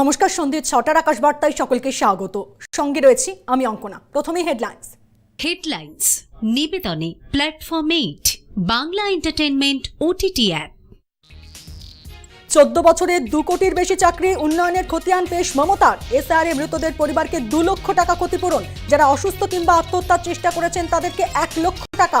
নমস্কার সন্ধ্যে ছটার আকাশ বার্তায় সকলকে স্বাগত। সঙ্গে রয়েছি আমি অঙ্কনা। প্রথমেই headlines headlines নিবেদনে platform eight Bangla entertainment OTT app চোদ্দ বছরে দু কোটির বেশি চাকরি উন্নয়নের খতিয়ান পেশ মমতার। এসআরএ মৃতদের পরিবারকে দু লক্ষ টাকা ক্ষতিপূরণ। যারা অসুস্থ কিংবা আত্মহত্যার চেষ্টা করেছেন তাদেরকে এক লক্ষ টাকা।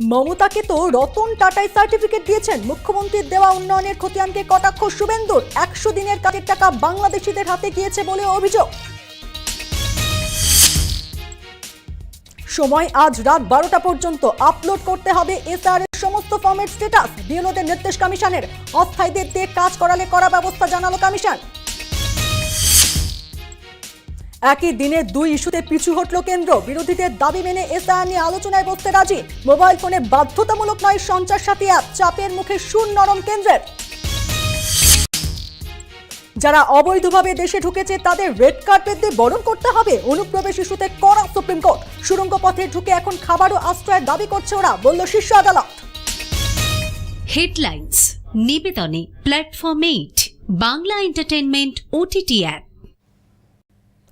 মমতাকে তো রতন টাটাই সার্টিফিকেট দিয়েছেন। মুখ্যমন্ত্রীর দেওয়া উন্নয়নের খতিয়ানকে কটাক্ষ শুভেন্দুর। একশো দিনের কাজের টাকা বাংলাদেশিদের হাতে গিয়েছে বলে অভিযোগ। সময় আজ রাত বারোটা পর্যন্ত। আপলোড করতে হবে এসআর এর সমস্ত ফর্মের স্ট্যাটাস বিএলওদের নির্দেশ কমিশনের। অস্থায়ীদের দিয়ে কাজ করালে করা ব্যবস্থা জানালো কমিশন। একই দিনে দুই ইস্যুতে পিছু হটল কেন্দ্র। বিরোধীদের দাবি মেনে এসআর নিয়ে আলোচনায় বসতে রাজি। মোবাইল ফোনে বাধ্যতামূলক নয় সঞ্চার সাথী অ্যাপ, চাপের মুখে সুর নরম কেন্দ্রের। যারা অবৈধভাবে দেশে ঢুকেছে, তাদের রেড কার্পেট দিয়ে বরণ করতে হবে। অনুপ্রবেশ ইস্যুতে কড়া সুপ্রিম কোর্ট। সুড়ঙ্গ পথে ঢুকে এখন খাবার ও আশ্রয়ের দাবি করছে ওরা, বলল শীর্ষ আদালত। Headlines নিবেদনে platform eight Bangla entertainment OTT app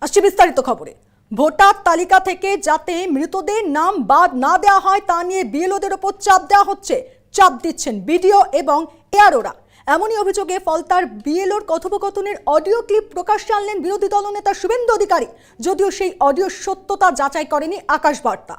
আসছে বিস্তারিত খবরে। ভোটার তালিকা থেকে যাতে মৃতদের নাম বাদ না দেওয়া হয় তা নিয়ে বিএলওদের ওপর চাপ দেওয়া হচ্ছে। চাপ দিচ্ছেন বিডিও এবং এআরওরা। এমনই অভিযোগে ফলতার বিএলওর কথোপকথনের অডিও ক্লিপ প্রকাশ্যে আনলেন বিরোধী দলনেতা শুভেন্দু অধিকারী। যদিও সেই অডিও সত্যতা যাচাই করেনি আকাশ বার্তা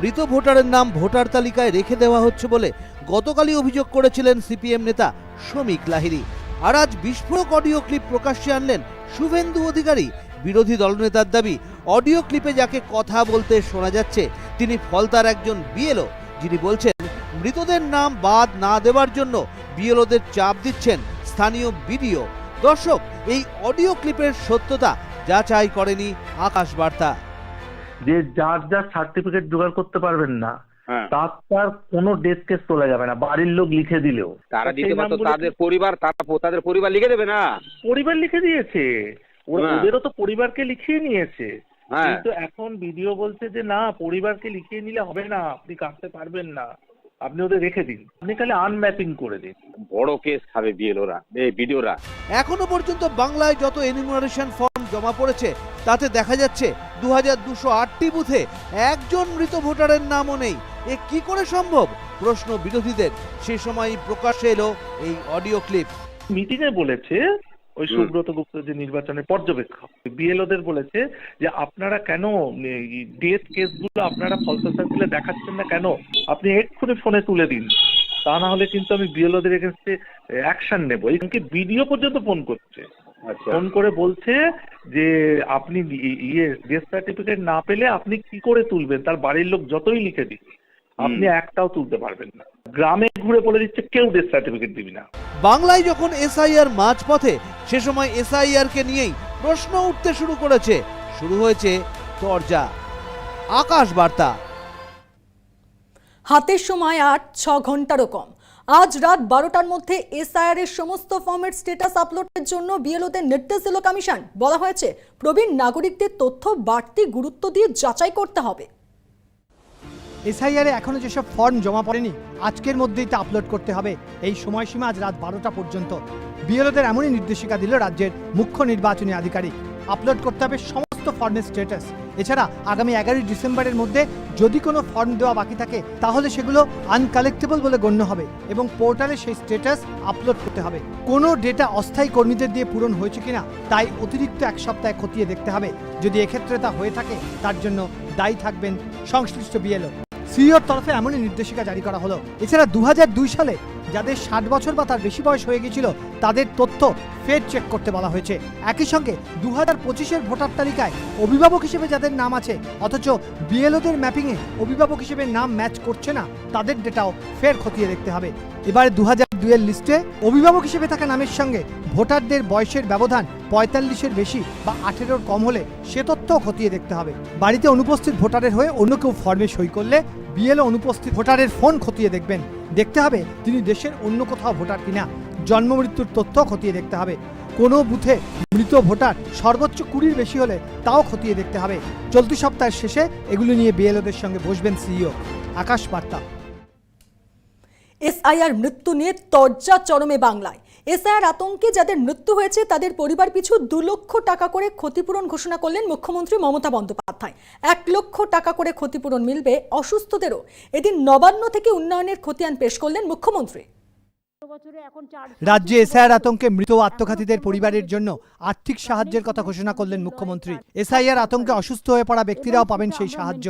মৃত ভোটারের নাম ভোটার তালিকায় রেখে দেওয়া হচ্ছে বলে গতকালই অভিযোগ করেছিলেন সিপিএম নেতা শ্রমিক লাহিড়ী। আর আজ বিস্ফোরক অডিও ক্লিপ প্রকাশ্যে আনলেন শুভেন্দু অধিকারী। বিরোধী দলনেতার দাবি, অডিও ক্লিপে যাকে কথা বলতে শোনা যাচ্ছে, তিনি ফলতার একজন বিএলও, যিনি বলছেন, মৃতদের নাম বাদ না দেওয়ার জন্য বিএলওদের চাপ দিচ্ছেন স্থানীয় বিডিও। দর্শক, এই অডিও ক্লিপের সত্যতা যাচাই করেনি আকাশ বার্তা যে যার যার সার্টিফিকেট জোগাড় করতে পারবেন না তার তার কোনো ডেথ তোলা যাবে না বাড়ির লোক লিখে দিলেও। তারা দিতে পারতো তাদের পরিবার তারা তাদের পরিবার লিখে দেবে না। পরিবার লিখে দিয়েছে। হ্যাঁ। ওদেরও তো পরিবারকে লিখিয়ে নিয়েছে। হ্যাঁ। কিন্তু এখন ভিডিও বলছে যে না পরিবারকে লিখিয়ে নিলে হবে না আপনি কাটতে পারবেন না। আপনি ওদের রেখে দিন। আপনি খালি আনম্যাপিং করে দিন। বড় কেস খাবে বিএলওরা এই ভিডিওরা এখনও পর্যন্ত বাংলায় যত এনিমিনেশন ফর্ম জমা পড়েছে তাতে দেখা যাচ্ছে দু হাজার দুশো আটটি বুথে একজন মৃত ভোটারের নামও নেই। এ কি করে সম্ভব? প্রশ্ন বিরোধীদের। সে সময় প্রকাশ্যে এলো এই অডিও ক্লিপ। মিটিং এ বলেছে ওই। সুব্রত গুপ্ত যে নির্বাচনের পর্যবেক্ষক বিএলওদের বলেছে যে আপনারা কেন ডেথ কেসগুলো আপনারা ফলস সার্কেলে দেখাচ্ছেন না কেন? আপনি এক্ষুনি ফোনে তুলে দিন। তা না হলে কিন্তু আমি বিএলওদের এগেনস্টে অ্যাকশন নেব। এমনকি বিডিও পর্যন্ত ফোন করছে? আচ্ছা। ফোন করে বলছে যে আপনি ইয়ে ডেথ সার্টিফিকেট না পেলে আপনি কি করে তুলবেন? তার বাড়ির লোক যতই লিখে দিক। আপনি একটাও তুলতে পারবেন না। গ্রামে ঘুরে বলে দিচ্ছে কেউ ডেথ সার্টিফিকেট দিবি না। বাংলায় যখন এসআইআর মাঝপথে সে সময় এসআইআর কে নিয়েই প্রশ্ন উঠতে শুরু করেছে। শুরু হয়েছে তরজা আকাশ বার্তা। হাতের সময় আর ছ ঘন্টারও কম। আজ রাত বারোটার মধ্যে এসআইআর এর সমস্ত ফর্মের স্টেটাস আপলোডের জন্য বিএলওদের নির্দেশ দিল কমিশন। বলা হয়েছে প্রবীণ নাগরিকদের তথ্য বাড়তি গুরুত্ব দিয়ে যাচাই করতে হবে। এসআইআরে এখনও যেসব ফর্ম জমা পড়েনি, আজকের মধ্যেই তা আপলোড করতে হবে। এই সময়সীমা আজ রাত বারোটা পর্যন্ত। বিএলওদের এমনই নির্দেশিকা দিল রাজ্যের মুখ্য নির্বাচনী আধিকারিক। আপলোড করতে হবে সমস্ত ফর্মের স্ট্যাটাস এছাড়া আগামী এগারোই ডিসেম্বরের মধ্যে যদি কোনো ফর্ম দেওয়া বাকি থাকে, তাহলে সেগুলো আনকালেক্টেবল বলে গণ্য হবে এবং পোর্টালে সেই স্ট্যাটাস আপলোড করতে হবে। কোনো ডেটা অস্থায়ী কর্মীদের দিয়ে পূরণ হয়েছে কিনা, তাই অতিরিক্ত এক সপ্তাহে খতিয়ে দেখতে হবে। যদি এক্ষেত্রে তা হয়ে থাকে, তার জন্য দায়ী থাকবেন সংশ্লিষ্ট বিএলও। সিইওর তরফে এমনই নির্দেশিকা জারি করা হলো। এছাড়া দু সালে যাদের ষাট বছর বা তার বেশি বয়স হয়ে গিয়েছিল, তাদের তথ্য ফের চেক করতে বলা হয়েছে। একই সঙ্গে দু হাজার পঁচিশের ভোটার তালিকায় অভিভাবক হিসেবে যাদের নাম আছে, অথচ বিএলওদের ম্যাপিংয়ে অভিভাবক হিসেবে নাম ম্যাচ করছে না, তাদের ডেটাও ফের খতিয়ে দেখতে হবে। এবারে দু হাজার দুয়ের লিস্টে অভিভাবক হিসেবে থাকা নামের সঙ্গে ভোটারদের বয়সের ব্যবধান পঁয়তাল্লিশের বেশি বা আঠেরোর কম হলে সে তথ্যও খতিয়ে দেখতে হবে। বাড়িতে অনুপস্থিত ভোটারের হয়ে অন্য কেউ ফর্মে সই করলে বিএলও অনুপস্থিত ভোটারের ফোন খতিয়ে দেখবেন। দেখতে হবে তিনি দেশের অন্য কোথাও ভোটার কিনা। জন্ম মৃত্যুর তথ্য খতিয়ে দেখতে হবে। কোনো বুথে মৃত ভোটার সর্বোচ্চ কুড়ির বেশি হলে তাও খতিয়ে দেখতে হবে। চলতি সপ্তাহের শেষে এগুলো নিয়ে বিএলওদের সঙ্গে বসবেন সিইও। আকাশ বার্তা। এসআইআর মৃত্যু নিয়ে তর্জা চরমে বাংলায়। এসআইআর আতঙ্কে যাদের মৃত্যু হয়েছে, তাদের পরিবার পিছু দু লক্ষ টাকা করে ক্ষতিপূরণ ঘোষণা করলেন মুখ্যমন্ত্রী মমতা বন্দ্যোপাধ্যায়। এক লক্ষ টাকা করে ক্ষতিপূরণ মিলবে অসুস্থদেরও। এদিন নবান্ন থেকে উন্নয়নের খতিয়ান পেশ করলেন মুখ্যমন্ত্রী। রাজ্যে এসআইআর আতঙ্কে মৃত আত্মঘাতীদের পরিবারের জন্য আর্থিক সাহায্যের কথা ঘোষণা করলেন মুখ্যমন্ত্রী। এসআইআর আতঙ্কে অসুস্থ হয়ে পড়া ব্যক্তিরাও পাবেন সেই সাহায্য।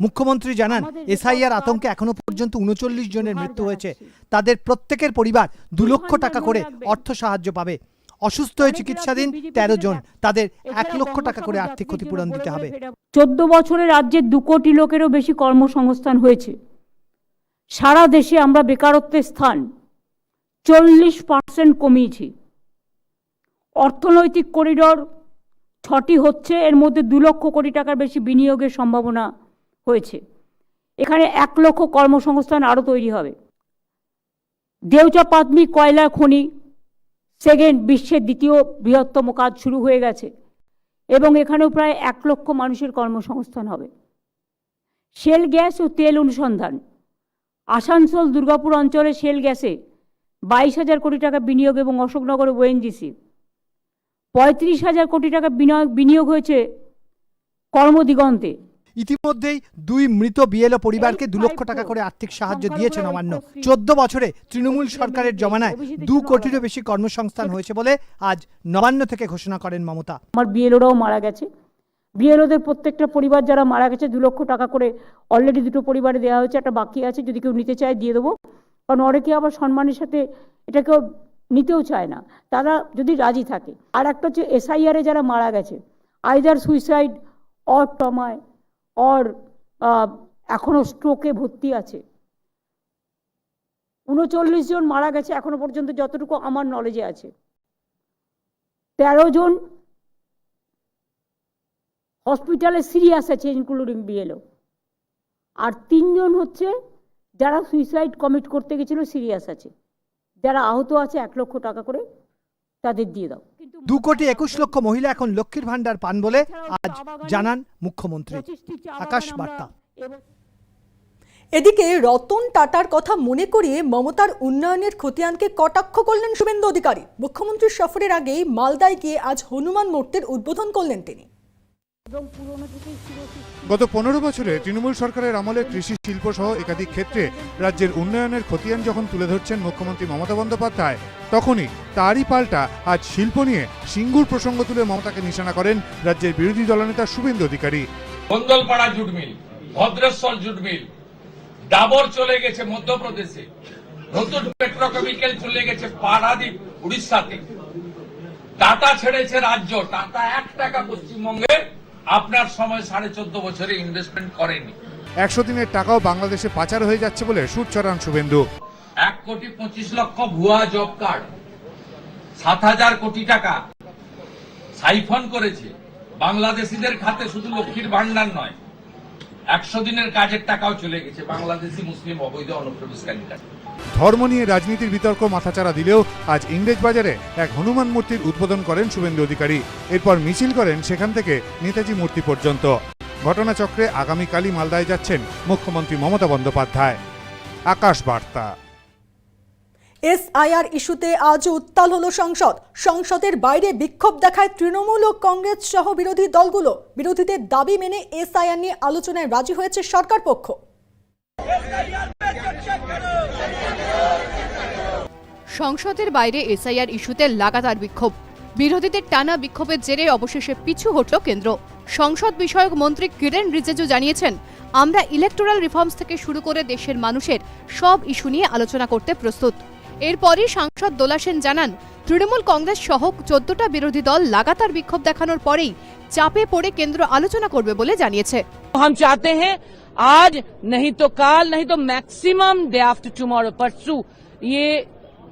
মুখ্যমন্ত্রী জানান এসআইআর আতঙ্কে এখনও পর্যন্ত উনচল্লিশ জনের মৃত্যু হয়েছে। তাদের প্রত্যেকের পরিবার দু লক্ষ টাকা করে অর্থ সাহায্য পাবে। অসুস্থ হয়ে চিকিৎসাধীন তেরো জন। তাদের এক লক্ষ টাকা করে আর্থিক ক্ষতিপূরণ দিতে হবে। চোদ্দ বছরে রাজ্যে দু কোটি লোকেরও বেশি কর্মসংস্থান হয়েছে। সারা দেশে আমরা বেকারত্বের স্থান। চল্লিশ পার্সেন্ট কমিয়েছি। অর্থনৈতিক করিডর ছটি হচ্ছে, এর মধ্যে দু লক্ষ কোটি টাকার বেশি বিনিয়োগের সম্ভাবনা হয়েছে। এখানে এক লক্ষ কর্মসংস্থান আরও তৈরি হবে। দেউচা পাতমি কয়লা খনি সেকেন্ড বিশ্বের দ্বিতীয় বৃহত্তম কাজ শুরু হয়ে গেছে এবং এখানেও প্রায় এক লক্ষ মানুষের কর্মসংস্থান হবে। শেল গ্যাস ও তেল অনুসন্ধান। আসানসোল দুর্গাপুর অঞ্চলে শেল গ্যাসে বাইশ হাজার কোটি টাকা বিনিয়োগ এবং অশোকনগরে ওএনজিসি পঁয়ত্রিশ হাজার কোটি টাকা বিনিয়োগ বিনিয়োগ হয়েছে কর্মদিগন্তে। ইতিমধ্যেই দুই মৃত বিএলও পরিবারকে দু লক্ষ টাকা করে আর্থিক সাহায্য দিয়েছে নবান্ন। চোদ্দ বছরে তৃণমূল সরকারের জমানায় দু কোটিরও বেশি কর্মসংস্থান হয়েছে বলে আজ নবান্ন থেকে ঘোষণা করেন মমতা। আমার বিএলওরাও মারা গেছে। বিএলওদের প্রত্যেকটা পরিবার যারা মারা গেছে দু লক্ষ টাকা করে অলরেডি দুটো পরিবারে দেওয়া হয়েছে একটা বাকি আছে যদি কেউ নিতে চায় দিয়ে দেবো। কারণ অনেকে আবার সম্মানের সাথে এটাকে নিতেও চায় না। তারা যদি রাজি থাকে। আর একটা হচ্ছে এসআইআরে যারা মারা গেছে আইদার সুইসাইড অর টমায় অর এখনও স্ট্রোকে ভর্তি আছে। উনচল্লিশ জন মারা গেছে এখনও পর্যন্ত যতটুকু আমার নলেজে আছে। তেরো জন হসপিটালে সিরিয়াস আছে ইনক্লুডিং বিএলও আর তিনজন হচ্ছে যারা সুইসাইড কমিট করতে গেছিল সিরিয়াস আছে যারা আহত আছে এক লক্ষ টাকা করে তাদের দিয়ে দাও। দু কোটি একুশ লক্ষ মহিলা এখন লক্ষ্মীর ভান্ডার পান বলে আজ জানান মুখ্যমন্ত্রী। আকাশ বার্তা। এদিকে রতন টাটার কথা মনে করিয়ে মমতার উন্নয়নের খতিয়ানকে কটাক্ষ করলেন শুভেন্দু অধিকারী। মুখ্যমন্ত্রীর সফরের আগেই মালদায় গিয়ে আজ হনুমান মূর্তির উদ্বোধন করলেন তিনি। গত পনেরো বছরে তৃণমূল সরকারের আমলে কৃষি শিল্প সহ একাধিক ক্ষেত্রে রাজ্যের উন্নয়নের খতিয়ান যখন তুলে ধরছেন মুখ্যমন্ত্রী মমতা বন্দ্যোপাধ্যায় তখনই তারই পাল্টা আজ শিল্প নিয়ে সিঙ্গুর প্রসঙ্গ তুলে মমতাকে নিশানা করেন রাজ্যের বিরোধী দলনেতা Suvendu Adhikari. Gondalpara jute mill Bhadreswar jute mill Dabur চলে গেছে মধ্যপ্রদেশে নতুন পেট্রোকেমিক্যাল চলে গেছে পারাদ্বীপ উড়িষ্যাতে। টাটা ছেড়েছে রাজ্য টাটা এক টাকা পশ্চিমবঙ্গে আপনার সময় সাড়ে চোদ্দ বছরে ইনভেস্টমেন্ট করেনি। একশো দিনের টাকাও বাংলাদেশে পাচার হয়ে যাচ্ছে বলে সুর চড়ান শুভেন্দু। এক কোটি পঁচিশ লক্ষ ভুয়া জব কার্ড সাত হাজার কোটি টাকা সাইফন করেছে। বাংলাদেশিদের খাতে শুধু লক্ষ্মীর ভান্ডার নয় একশো দিনের কাজের টাকাও চলে গেছে বাংলাদেশি মুসলিম অবৈধ অনুপ্রবেশকারীর কাছে ধর্ম নিয়ে রাজনীতির বিতর্ক মাথাচাড়া দিলেও আজ ইংরেজ বাজারে এক হনুমান মূর্তির উদ্বোধন করেন শুভেন্দু অধিকারী। এরপর মিছিল করেন সেখান থেকে নেতাজি মূর্তি পর্যন্ত। ঘটনাচক্রে আগামীকালই মালদায় যাচ্ছেন মুখ্যমন্ত্রী মমতা বন্দ্যোপাধ্যায়। আকাশ বার্তা। এসআইআর ইস্যুতে আজ উত্তাল হলো সংসদ। সংসদের বাইরে বিক্ষোভ দেখায় তৃণমূল ও কংগ্রেস সহ বিরোধী দলগুলো। বিরোধীদের দাবি মেনে এসআইআর নিয়ে আলোচনায় রাজি হয়েছে সরকার পক্ষ। সংসদের বাইরে এসআইআর ইস্যুতে লাগাতার বিক্ষোভ বিরোধীদের টানা বিক্ষোভের জেরে অবশেষে পিছু হটল কেন্দ্র সংসদ বিষয়ক মন্ত্রী কিরেন রিজিজু জানিয়েছেন আমরা ইলেকটোরাল রিফর্মস থেকে শুরু করে দেশের মানুষের সব ইস্যু নিয়ে আলোচনা করতে প্রস্তুত এরপরই সাংসদ দোলা সেন জানান তৃণমূল কংগ্রেস সহ চোদ্দটা বিরোধী দল লাগাতার বিক্ষোভ দেখানোর পরেই চাপে পড়ে কেন্দ্র আলোচনা করবে বলে জানিয়েছে हम चाहते हैं आज नहीं तो काल नहीं तो मैक्सिमम डे आफ्टर टुमारो परसों ये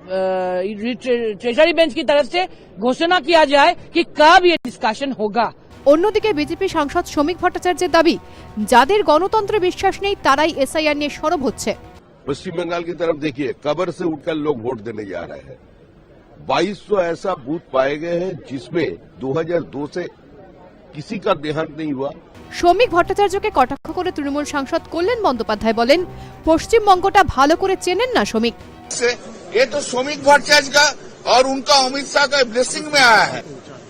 ट्रेजरी बेंच की तरफ से घोषणा किया जाए कि कब ये डिस्कशन होगा অন্যদিকে বিজেপি সাংসদ শ্রমিক ভট্টাচার্যের দাবি যাদের গণতন্ত্রে বিশ্বাস নেই তারাই এসআইআর নিয়ে সরব হচ্ছে पश्चिम बंगाल की तरफ देखिए कबर से उठकर लोग वोट देने जा रहे हैं 2200 ऐसा बूथ पाए गए हैं जिसमें 2002 से किसी का देहांत नहीं हुआ শ্রমিক ভট্টাচার্যকে কটাক্ষ করে তৃণমূল সাংসদ কল্যাণ বন্দ্যোপাধ্যায় বলেন পশ্চিমবঙ্গটা ভালো করে চেনেন না শ্রমিক से ये तो श्रमिक भट्टाचार्य का और उनका अमित शाह का ब्लेसिंग में आया है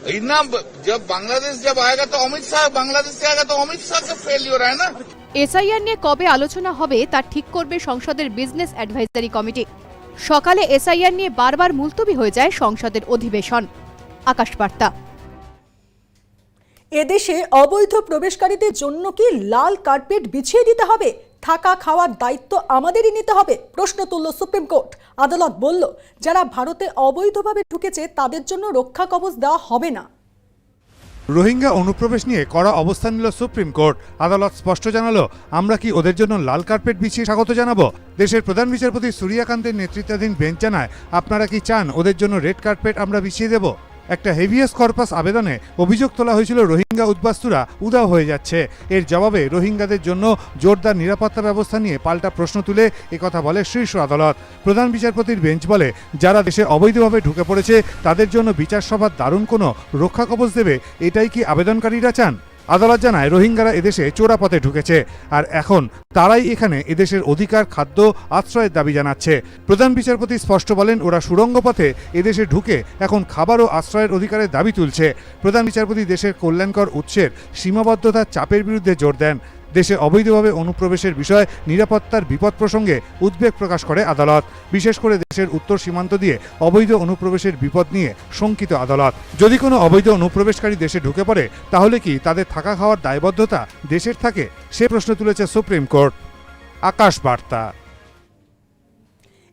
इतना जब बांग्लादेश जब आएगा तो अमित शाह बांग्लादेश से आएगा तो अमित शाह का फेलियर है ना এসআইআর নিয়ে কবে আলোচনা হবে তা ঠিক করবে সংসদের বিজনেস অ্যাডভাইজারি কমিটি সকালে এসআইআর নিয়ে বারবার মুলতবি হয়ে যায় সংসদের অধিবেশন আকাশবার্তা এদেশে অবৈধ প্রবেশকারীদের জন্য কি লাল কার্পেট বিছিয়ে দিতে হবে থাকা খাওয়ার দায়িত্ব আমাদেরই নিতে হবে, প্রশ্ন তুলল সুপ্রিম কোর্ট। আদালত বলল, যারা ভারতে অবৈধভাবে ঢুকেছে, তাদের জন্য রক্ষা কবচ দেওয়া হবে না। রোহিঙ্গা অনুপ্রবেশ নিয়ে কড়া অবস্থান নিল সুপ্রিম কোর্ট। আদালত স্পষ্ট জানালো, আমরা কি ওদের জন্য লাল কার্পেট বিছিয়ে স্বাগত জানাব? দেশের প্রধান বিচারপতি সূর্যকান্তের নেতৃত্বাধীন বেঞ্চ জানায় আপনারা কি চান ওদের জন্য রেড কার্পেট আমরা বিছিয়ে দেব? একটা হেভিয়াস কর্পাস আবেদনে অভিযোগ তোলা হয়েছিল রোহিঙ্গা উদ্বাস্তুরা উদাও হয়ে যাচ্ছে। এর জবাবে রোহিঙ্গাদের জন্য জোরদার নিরাপত্তা ব্যবস্থা নিয়ে পাল্টা প্রশ্ন তুলে একথা বলে শীর্ষ আদালত। প্রধান বিচারপতির বেঞ্চ বলে, যারা দেশে অবৈধভাবে ঢুকে পড়েছে, তাদের জন্য বিচার সভার দারুণ কোনো রক্ষা কবচ দেবে, এটাই কি আবেদনকারীরা চান? আদালত জানায়, রোহিঙ্গারা এদেশে চোরাপথে ঢুকেছে আর এখন তারাই এখানে এদেশের অধিকার, খাদ্য আশ্রয়ের দাবি জানাচ্ছে। প্রধান বিচারপতি স্পষ্ট বলেন, ওরা সুড়ঙ্গ পথে এদেশে ঢুকে এখন খাবার ও আশ্রয়ের অধিকারের দাবি তুলছে। প্রধান বিচারপতি দেশের কল্যাণকর উৎসের সীমাবদ্ধতার চাপের বিরুদ্ধে জোর দেন। দেশে অবৈধভাবে অনুপ্রবেশের বিষয়ে নিরাপত্তার বিপদ প্রসঙ্গে উদ্বেগ প্রকাশ করে আদালত। বিশেষ করে দেশের উত্তর সীমান্ত দিয়ে অবৈধ অনুপ্রবেশের বিপদ নিয়ে শঙ্কিত আদালত। যদি কোনো অবৈধ অনুপ্রবেশকারী দেশে ঢুকে পড়ে, তাহলে কি তাদের থাকা খাওয়ার দায়বদ্ধতা দেশের থাকে? সে প্রশ্ন তুলেছে সুপ্রিম কোর্ট। আকাশ বার্তা।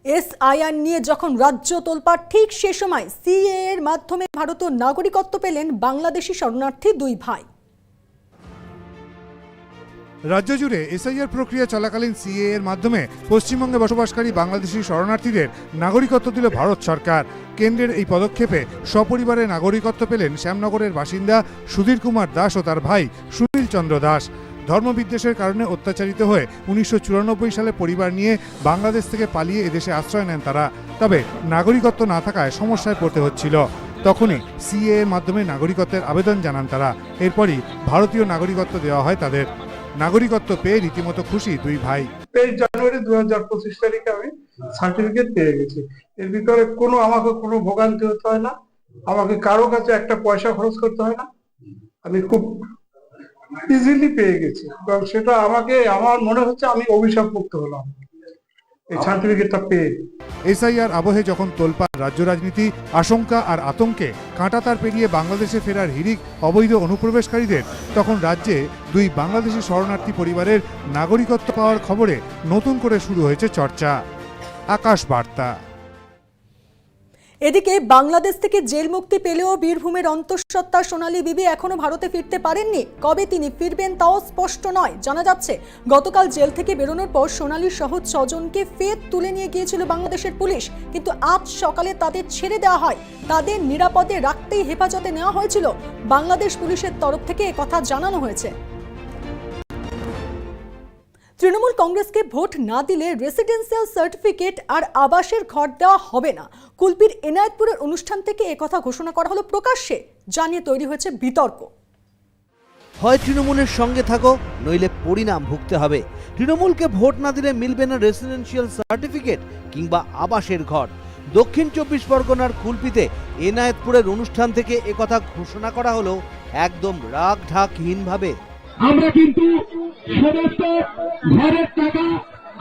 এসআইআর নিয়ে যখন রাজ্য তোলপাড়, ঠিক সে সময় সিএ এর মাধ্যমে ভারতীয় নাগরিকত্ব পেলেন বাংলাদেশি শরণার্থী দুই ভাই। রাজ্য জুড়ে এসআইআর প্রক্রিয়া চলাকালীন সিএ এর মাধ্যমে পশ্চিমবঙ্গে বসবাসকারী বাংলাদেশি শরণার্থীদের নাগরিকত্ব দিল ভারত সরকার। কেন্দ্রের এই পদক্ষেপে সপরিবারে নাগরিকত্ব পেলেন শ্যামনগরের বাসিন্দা সুধীর কুমার দাস ও তার ভাই সুনীল চন্দ্র দাস। ধর্মবিদ্বেষের কারণে অত্যাচারিত হয়ে উনিশশো চুরানব্বই সালে পরিবার নিয়ে বাংলাদেশ থেকে পালিয়ে এদেশে আশ্রয় নেন তারা। তবে নাগরিকত্ব না থাকায় সমস্যায় পড়তে হচ্ছিল। তখনই সিএ এর মাধ্যমে নাগরিকত্বের আবেদন জানান তারা। এরপরই ভারতীয় নাগরিকত্ব দেওয়া হয় তাদের। নাগরিকত্ব পেয়ে রীতিমতো খুশি দুই ভাই। তেইশ জানুয়ারি দু হাজার পঁচিশ তারিখে আমি সার্টিফিকেট পেয়ে গেছি। এর ভিতরে কোনো আমাকে কোনো ভোগান্তি হতে হয় না। আমাকে কারও কাছে একটা পয়সা খরচ করতে হয় না। আমি খুব ইজিলি পেয়ে গেছি। সেটা আমাকে, আমার মনে হচ্ছে আমি অভিশাপ মুক্ত হলাম। এসআইআর আবহে যখন তোলপাড় রাজ্য রাজনীতি, আশঙ্কা আর আতঙ্কে কাঁটাতার পেরিয়ে বাংলাদেশে ফেরার হিরিক অবৈধ অনুপ্রবেশকারীদের, তখন রাজ্যে দুই বাংলাদেশি শরণার্থী পরিবারের নাগরিকত্ব পাওয়ার খবরে নতুন করে শুরু হয়েছে চর্চা। আকাশ বার্তা। এদিকে বাংলাদেশ থেকে জেল মুক্তি পেলেও বীরভূমের অন্তঃসত্ত্বা সোনালী বিবি এখনও ভারতে ফিরতে পারেননি। কবে তিনি ফিরবেন তাও স্পষ্ট নয়। জানা যাচ্ছে, গতকাল জেল থেকে বেরোনোর পর সোনালী সহ ছজনকে ফের তুলে নিয়ে গিয়েছিল বাংলাদেশের পুলিশ। কিন্তু আজ সকালে তাদের ছেড়ে দেওয়া হয়। তাদের নিরাপদে রাখতেই হেফাজতে নেওয়া হয়েছিল। বাংলাদেশ পুলিশের তরফ থেকে কথা জানানো হয়েছে। তৃণমূল কংগ্রেসকে ভোট না দিলে রেসিডেন্সিয়াল সার্টিফিকেট আর আবাসের ঘর দেওয়া হবে না। কুলপির এনায়েতপুরের অনুষ্ঠান থেকে কথা ঘোষণা করা হলো প্রকাশ্যে, জানিয়ে তৈরি হয়েছে বিতর্ক। হয় তৃণমূলের সঙ্গে থাকো, নইলে পরিণাম ভুগতে হবে। তৃণমূলকে ভোট না দিলে মিলবে না রেসিডেন্সিয়াল সার্টিফিকেট কিংবা আবাসের ঘর। দক্ষিণ চব্বিশ পরগনার কুলপিতে এনায়েতপুরের অনুষ্ঠান থেকে একথা ঘোষণা করা হলো একদম রাগ ঢাকহীনভাবে আমরা কিন্তু সমস্ত ঘরের টাকা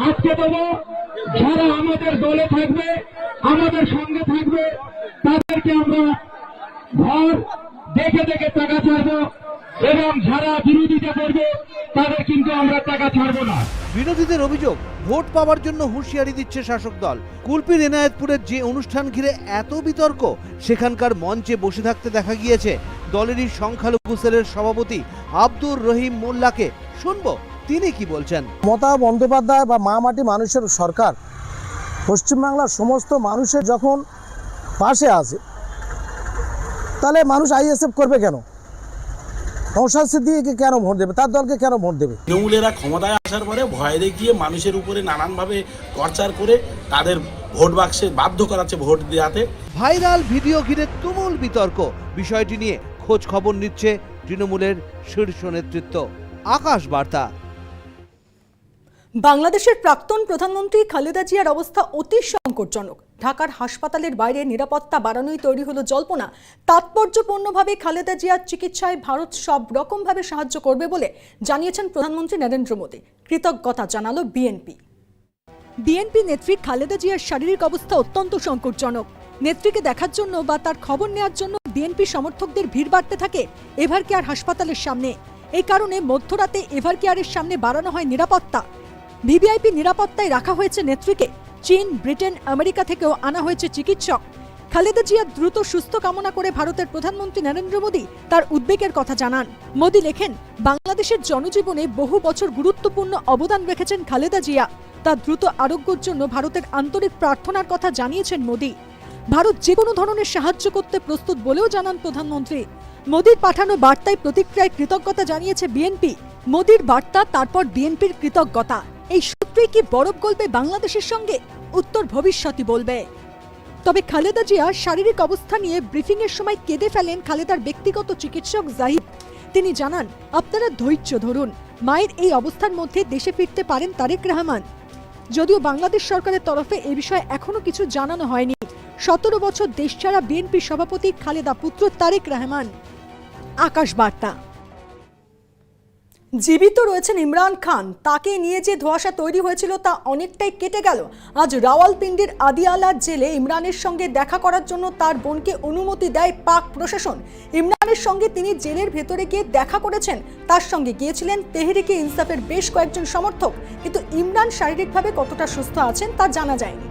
আটকে দেবো। যারা আমাদের দলে থাকবে, আমাদের সঙ্গে থাকবে, তাদেরকে আমরা ঘর দেখে দেখে টাকা ছাড়বো এবং যারা বিরোধিতা করবে, তাদের কিন্তু আমরা টাকা ছাড়বো না। বিরোধীদের অভিযোগ, ভোট পাওয়ার জন্য হুঁশিয়ারি দিচ্ছে শাসক দল। কুলপির এনায়েতপুরের যে অনুষ্ঠান ঘিরে এত বিতর্ক, সেখানকার মঞ্চে বসে থাকতে দেখা গিয়েছে। দলেরই সংখ্যালঘু সেলের সভাপতি আব্দুর রহিম মোল্লাকে শুনব। তিনি কি বলছেন? মমতা বন্দ্যোপাধ্যায় বা মা মাটি মানুষের সরকার পশ্চিমবাংলার সমস্ত মানুষের যখন পাশে আছে তাহলে মানুষ আইএসএফ করবে কেন? নৌশাদ সিদ্দিকে কেন ভোট দেবে? তার দলকে কেন ভোট দেবে? তৃণমূলেরা ক্ষমতায় আসার পরে ভয় দেখিয়ে মানুষের উপরে নানানভাবে টর্চার করে তাদের ভোট বাক্সে বাধ্য করাচ্ছে ভোট দেওয়াতে। ভাইরাল ভিডিও ঘিরে তুমুল বিতর্ক। বিষয়টি নিয়ে খোঁজ খবর নিচ্ছে তৃণমূলের শীর্ষ নেতৃত্ব। আকাশ বার্তা। বাংলাদেশের প্রাক্তন প্রধানমন্ত্রী খালেদা জিয়ার অবস্থা অতি সংকটজনক। ঢাকার হাসপাতালের বাইরে নিরাপত্তা বাড়ানোই তৈরি হলো জল্পনা। তাৎপর্যপূর্ণভাবে খালেদা জিয়ার চিকিৎসায় ভারত সব রকমভাবে সাহায্য করবে বলে জানিয়েছেন প্রধানমন্ত্রী নরেন্দ্র মোদী। কৃতজ্ঞতা জানালো বিএনপি। বিএনপি নেত্রী খালেদা জিয়ার শারীরিক অবস্থা অত্যন্ত সংকটজনক। নেত্রীকে দেখার জন্য বা তার খবর নেওয়ার জন্য বিএনপি সমর্থকদের ভিড় বাড়তে থাকে এভার কেয়ার হাসপাতালের সামনে। এই কারণে মধ্যরাতে এভার কেয়ারের সামনে বাড়ানো হয় নিরাপত্তা। ভিভিআইপি নিরাপত্তায় রাখা হয়েছে নেত্রীকে। চীন, ব্রিটেন, আমেরিকা থেকেও আনা হয়েছে চিকিৎসক। খালেদা জিয়া দ্রুত সুস্থ কামনা করে ভারতের প্রধানমন্ত্রী নরেন্দ্র মোদী তার উদ্বেগের কথা জানান। মোদী লেখেন, বাংলাদেশের জনজীবনে বহু বছর গুরুত্বপূর্ণ অবদান রেখেছেন খালেদা জিয়া। তার দ্রুত আরোগ্যের জন্য ভারতের আন্তরিক প্রার্থনার কথা জানিয়েছেন মোদী। ভারত যে কোনো ধরনের সাহায্য করতে প্রস্তুত বলেও জানান প্রধানমন্ত্রী। মোদীর পাঠানো বার্তায় প্রতিক্রিয়ায় কৃতজ্ঞতা জানিয়েছে বিএনপি। মোদীর বার্তা, তারপর বিএনপির কৃতজ্ঞতা। এই সূত্রই কি বরফ গল্পে বাংলাদেশের সঙ্গে? উত্তর ভবিষ্যতই বলবে। তবে খালেদা জিয়া শারীরিক অবস্থা নিয়ে ব্রিফিং এর সময় কেঁদে ফেলেন খালেদার ব্যক্তিগত চিকিৎসক জাহিদ। তিনি জানান, আপনারা ধৈর্য ধরুন। মায়ের এই অবস্থার মধ্যে দেশে ফিরতে পারেন তারেক রহমান। যদিও বাংলাদেশ সরকারের তরফে এ বিষয়ে এখনও কিছু জানানো হয়নি। সতেরো বছর দেশ ছাড়া বিএনপির সভাপতি খালেদা পুত্র তারেক রহমান। আকাশ বার্তা। জীবিত রয়েছেন ইমরান খান। তাকে নিয়ে যে ধোঁয়াশা তৈরি হয়েছিল তা অনেকটাই কেটে গেল। আজ রাওয়ালপিন্ডির আদিয়ালা জেলে ইমরানের সঙ্গে দেখা করার জন্য তার বোনকে অনুমতি দেয় পাক প্রশাসন। ইমরানের সঙ্গে তিনি জেলের ভেতরে গিয়ে দেখা করেছেন। তার সঙ্গে গিয়েছিলেন তেহরিকে ইনসাফের বেশ কয়েকজন সমর্থক। কিন্তু ইমরান শারীরিকভাবে কতটা সুস্থ আছেন তা জানা যায়নি।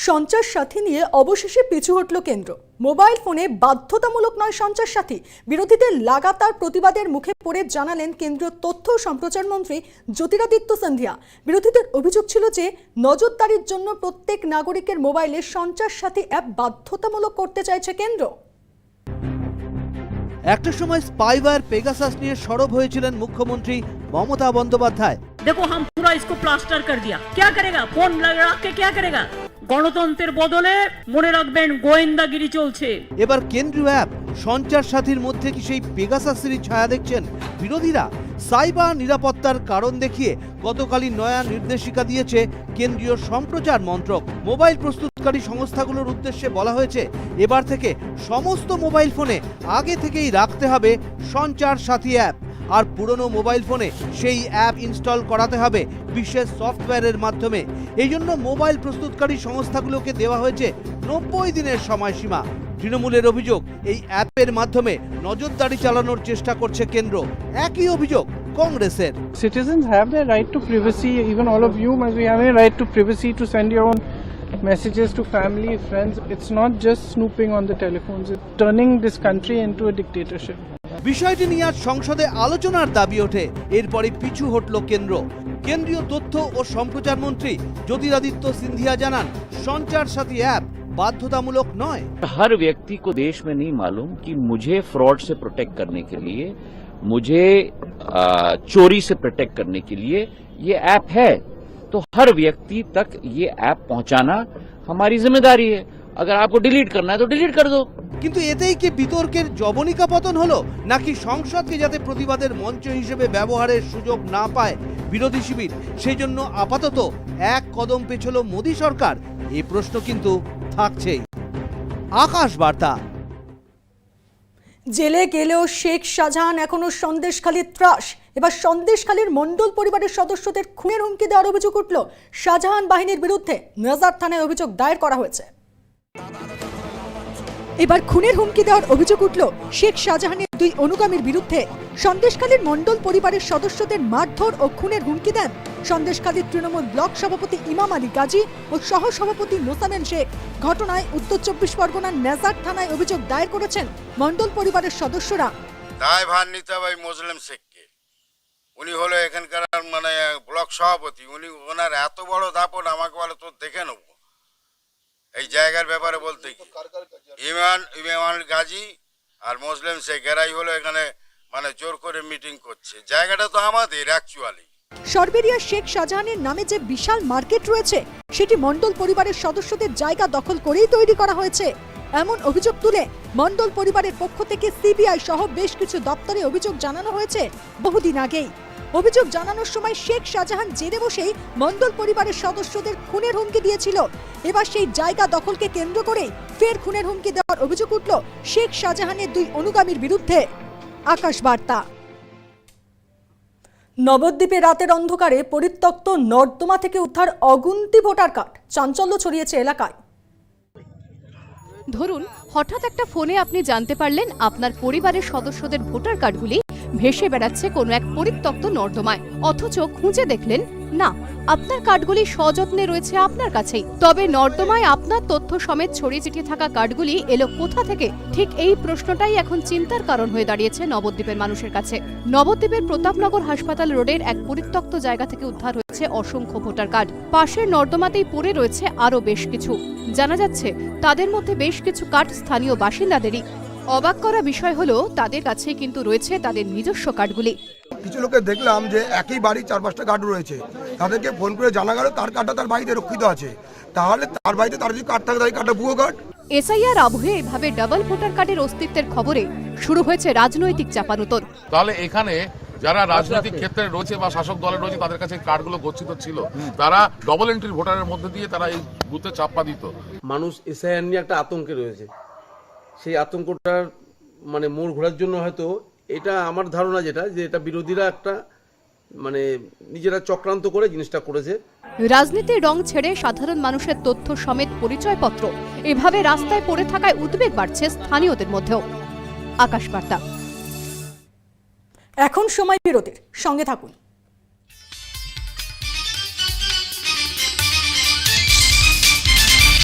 সঞ্চার সাথী নিয়ে অবশেষে পিছু হটল কেন্দ্র মোবাইল ফোনে বাধ্যতামূলক নয় সঞ্চার সাথী বিরোধীদের লাগাতার প্রতিবাদের মুখে পড়ে জানালেন কেন্দ্রীয় তথ্য ও সম্প্রচার মন্ত্রী জ্যোতিরাদিত্য সিন্ধিয়া বিরোধীদের অভিযোগ ছিল যে নজরদারির জন্য প্রত্যেক নাগরিকের মোবাইলে সঞ্চার সাথী অ্যাপ বাধ্যতামূলক করতে চাইছে কেন্দ্র একটা সময় স্পাইওয়্যার পেগাসাস নিয়ে সরব হয়েছিলেন মুখ্যমন্ত্রী মমতা বন্দ্যোপাধ্যায় देखो हम पूरा इसको प्लास्टर कर दिया क्या करेगा फोन लगा के क्या करेगा গণতন্ত্রের বদলে মনে রাখবেন গোয়েন্দাগিরি চলছে। এবার কেন্দ্রীয় অ্যাপ, সঞ্চার সাথীর মধ্যে কি সেই পেগাসাসেরই ছায়া দেখছেন? বিরোধীরা সাইবার নিরাপত্তার কারণ দেখিয়ে গতকালই নয়া নির্দেশিকা দিয়েছে কেন্দ্রীয় সম্প্রচার মন্ত্রক। মোবাইল প্রস্তুতকারী সংস্থাগুলোর উদ্দেশ্যে বলা হয়েছে, এবার থেকে সমস্ত মোবাইল ফোনে আগে থেকেই রাখতে হবে সঞ্চার সাথী অ্যাপ। আর পুরনো মোবাইল ফোনে সেই অ্যাপ ইনস্টল করাতে হবে বিশেষ সফটওয়্যারের মাধ্যমে। এই জন্য মোবাইল প্রস্তুতকারী সংস্থাগুলোকে দেওয়া হয়েছে নব্বই দিনের সময়সীমা। তৃণমূলের অভিযোগ, এই অ্যাপের মাধ্যমে নজরদারি চালানোর চেষ্টা করছে কেন্দ্র। একই অভিযোগ কংগ্রেসের। Citizens have the right to privacy even all of you must we have a right to privacy to send your own messages to family friends it's not just snooping on the telephones it's turning this country into a dictatorship বিষয়টি নিয়ে আজ সংসদে আলোচনার দাবি ওঠে এরপরে পিছু হটল কেন্দ্র কেন্দ্রীয় তথ্য ও সম্প্রচার মন্ত্রী জ্যোতিরাদিত্য সিন্ধিয়া জানান সঞ্চার সাথী অ্যাপ বাধ্যতামূলক নয় हर व्यक्ति को देश में नहीं मालूम कि मुझे फ्रॉड से प्रोटेक्ट करने के लिए मुझे आ, चोरी से प्रोटेक्ट करने के लिए ये ऐप है तो हर व्यक्ति तक ये ऐप पहुंचाना हमारी जिम्मेदारी है अगर आपको डिलीट करना है तो डिलीट कर दो কিন্তু এতেই কি বিতর্কের জবনিকা পতন হলো নাকি সংসদকে যাতে প্রতিবাদের মঞ্চ হিসেবে ব্যবহারের সুযোগ না পায় বিরোধী শিবির সেই জন্য আপাতত এক কদম পেছল মোদী সরকার এই প্রশ্ন কিন্তু থাকছেই আকাশ বার্তা জেলে গেলেও শেখ শাহজাহান এখনো সন্দেশখালীর ত্রাস এবার সন্দেশখালীর মণ্ডল পরিবারের সদস্যদের খুনের হুমকি দেওয়ার অভিযোগ উঠল শাহজাহান বাহিনীর বিরুদ্ধে নাজার থানায় অভিযোগ দায়ের করা হয়েছে এবার খুনের হুমকি দেওয়ার অভিযোগ উঠল শেখ শাহজাহানের দুই অনুগামীর বিরুদ্ধে। সন্দেশখালীর মণ্ডল পরিবারের সদস্যদের মারধর ও খুনের হুমকি দেন সন্দেশখালীর তৃণমূল ব্লক সভাপতি ইমাম আলী গাজী ও সহ সভাপতি মোসামেন শেখ। ঘটনায় উত্তর চব্বিশ পরগনার নেজার থানায় অভিযোগ দায়ের করেছেন মণ্ডল পরিবারের সদস্যরা। দায় ভার নিতে হবে শেখকে। উনি হলো এখানকার মানে ব্লক সভাপতি। উনি ওনার এত বড় দাপট আমাকে বলে তোর দেখে নেব। এই জায়গার ব্যাপারে বলতে কি? ইমান ইমান গাজী আর মুসলিম শেখ, এরাই হলো এখানে মানে জোর করে মিটিং করছে। জায়গাটা তো আমাদের অ্যাকচুয়ালি সরবেরিয়া শেখ শাহজাহানের নামে যে বিশাল মার্কেট রয়েছে, সেটি মন্ডল পরিবারের সদস্যদের জায়গা দখল করেই তৈরি করা হয়েছে। এমন অভিযোগ তুলে মন্ডল পরিবারের পক্ষ থেকে সিবিআই সহ বেশ কিছু দপ্তরে অভিযোগ জানানো হয়েছে বহুদিন আগেই। অভিযোগ জানানোর সময় শেখ শাহজাহান জেলে বসেই মণ্ডল পরিবারের সদস্যদের খুনের হুমকি দিয়েছিল। এবার সেই জায়গা দখলকে কেন্দ্র করে ফের খুনের হুমকি দেওয়ার অভিযোগ উঠল শেখ শাহজাহানের দুই অনুগামীর বিরুদ্ধে। আকাশ বার্তা। নবদ্বীপে রাতের অন্ধকারে পরিত্যক্ত নর্দমা থেকে উদ্ধার অগুন্তি ভোটার কার্ড। চাঞ্চল্য ছড়িয়েছে এলাকায়। ধরুন, হঠাৎ একটা ফোনে আপনি জানতে পারলেন আপনার পরিবারের সদস্যদের ভোটার কার্ডগুলি ভেসে বেড়াচ্ছে কোনো এক পরিত্যক্ত নর্দমায়। অথচ খুঁজে দেখলেন, না, আপনার কার্ডগুলি সযত্নে রয়েছে আপনার কাছেই। তবে নর্দমায় আপনার তথ্য সমেত ছড়িয়ে ছিটিয়ে থাকা কার্ডগুলি এলো কোথা থেকে? ঠিক এই প্রশ্নটাই এখন চিন্তার কারণ হয়ে দাঁড়িয়েছে নবদ্বীপের মানুষের কাছে। নবদ্বীপের প্রতাপনগর হাসপাতাল রোডের এক পরিত্যক্ত জায়গা থেকে উদ্ধার হয়েছে অসংখ্য ভোটার কার্ড। পাশের নর্দমাতেই পড়ে রয়েছে আরও বেশ কিছু। জানা যাচ্ছে, তাদের মধ্যে বেশ কিছু কার্ড স্থানীয় বাসিন্দাদেরই। অবাক করা বিষয় হলো তাদের কাছে কিন্তু রয়েছে তাদের নিজস্ব কার্ডগুলি। কিছু লোকে দেখলাম যে একই বাড়ি চার পাঁচটা কার্ড রয়েছে। তাদেরকে ফোন করে জানা গেল তার কার্ডটা তার বাড়িতে রক্ষিত আছে। তাহলে তার বাড়িতে তার যদি কার্ড থাকে তাই কার্ডটা ভুয়ো কার্ড? এসআইআর আবহে এভাবে ডাবল ভোটার কার্ডের অস্তিত্বের খবরে শুরু হয়েছে রাজনৈতিক চাপানুতর। তাহলে এখানে যারা রাজনৈতিক ক্ষেত্রে রয়েছে বা শাসক দলে রয়েছে তাদের কাছে এই কার্ডগুলো গচ্ছিত ছিল। তারা ডবল এন্ট্রি ভোটারের মধ্যে দিয়ে তারা এই বুথে চাপ্পা দিত। মানুষ এসআইআর নিয়ে একটা আতঙ্কে রয়েছে। সেই আতঙ্কটার মানে মোড় ঘোরার জন্য হয়তো এটা আমার ধারণা যেটা যে এটা বিরোধীরা একটা মানে নিজেরা চক্রান্ত করে জিনিসটা করেছে। রাজনীতির রং ছেড়ে সাধারণ মানুষের তথ্য সমেত পরিচয়পত্র এভাবে রাস্তায় পড়ে থাকায় উদ্বেগ বাড়ছে স্থানীয়দের মধ্যেও। আকাশ বার্তা। এখন সময় বিরতির সঙ্গে থাকুন।